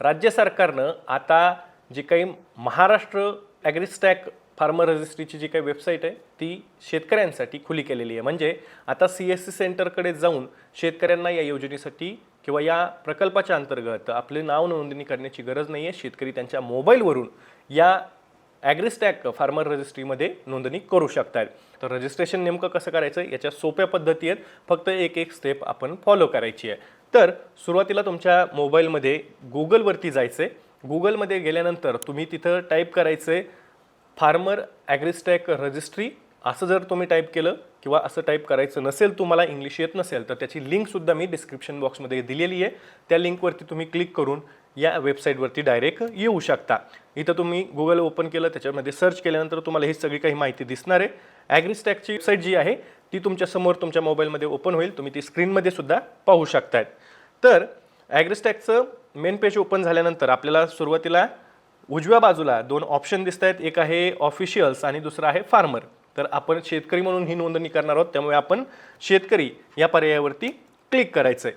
राज्य सरकारनं आता जी काही महाराष्ट्र ॲग्रिस्टॅक फार्मर रजिस्ट्रीची जी काही वेबसाईट आहे ती शेतकऱ्यांसाठी खुली केलेली आहे. म्हणजे आता सी एस सी सेंटरकडे जाऊन शेतकऱ्यांना या योजनेसाठी किंवा या प्रकल्पाच्या अंतर्गत आपले नाव नोंदणी करण्याची गरज नाही आहे शेतकरी त्यांच्या मोबाईलवरून या ॲग्रिस्टॅक फार्मर रजिस्ट्रीमध्ये नोंदणी करू शकतात. तर रजिस्ट्रेशन नेमकं कसं करायचं? याच्या सोप्या पद्धती आहेत. फक्त एक एक स्टेप आपण फॉलो करायची आहे. तर सुरुवातीला तुमच्या मोबाईलमध्ये गुगलवरती जायचं आहे गुगलमध्ये गेल्यानंतर तुम्ही तिथं टाईप करायचं आहे फार्मर ॲग्रिस्टॅक रजिस्ट्री असं जर तुम्ही टाईप केलं किंवा असं टाईप करायचं नसेल तुम्हाला इंग्लिश येत नसेल तर त्याची लिंकसुद्धा मी डिस्क्रिप्शन बॉक्समध्ये दिलेली आहे. त्या लिंकवरती तुम्ही क्लिक करून या वेबसाईटवरती डायरेक्ट येऊ शकता. इथं तुम्ही गुगल ओपन केलं त्याच्यामध्ये सर्च केल्यानंतर तुम्हाला ही सगळी काही माहिती दिसणार आहे. ॲग्रिस्टॅकची वेबसाईट जी आहे ती तुमच्यासमोर तुमच्या मोबाईलमध्ये ओपन होईल. तुम्ही ती स्क्रीनमध्ये सुद्धा पाहू शकतायत. तर ॲग्रिस्टॅकचं मेन पेज ओपन झाल्यानंतर आपल्याला सुरुवातीला उजव्या बाजूला दोन ऑप्शन दिसत आहेत एक आहे ऑफिशियल्स आणि दुसरा आहे फार्मर. तर आपण शेतकरी म्हणून ही नोंदणी करणार आहोत. त्यामुळे आपण शेतकरी या पर्यायावरती क्लिक करायचं आहे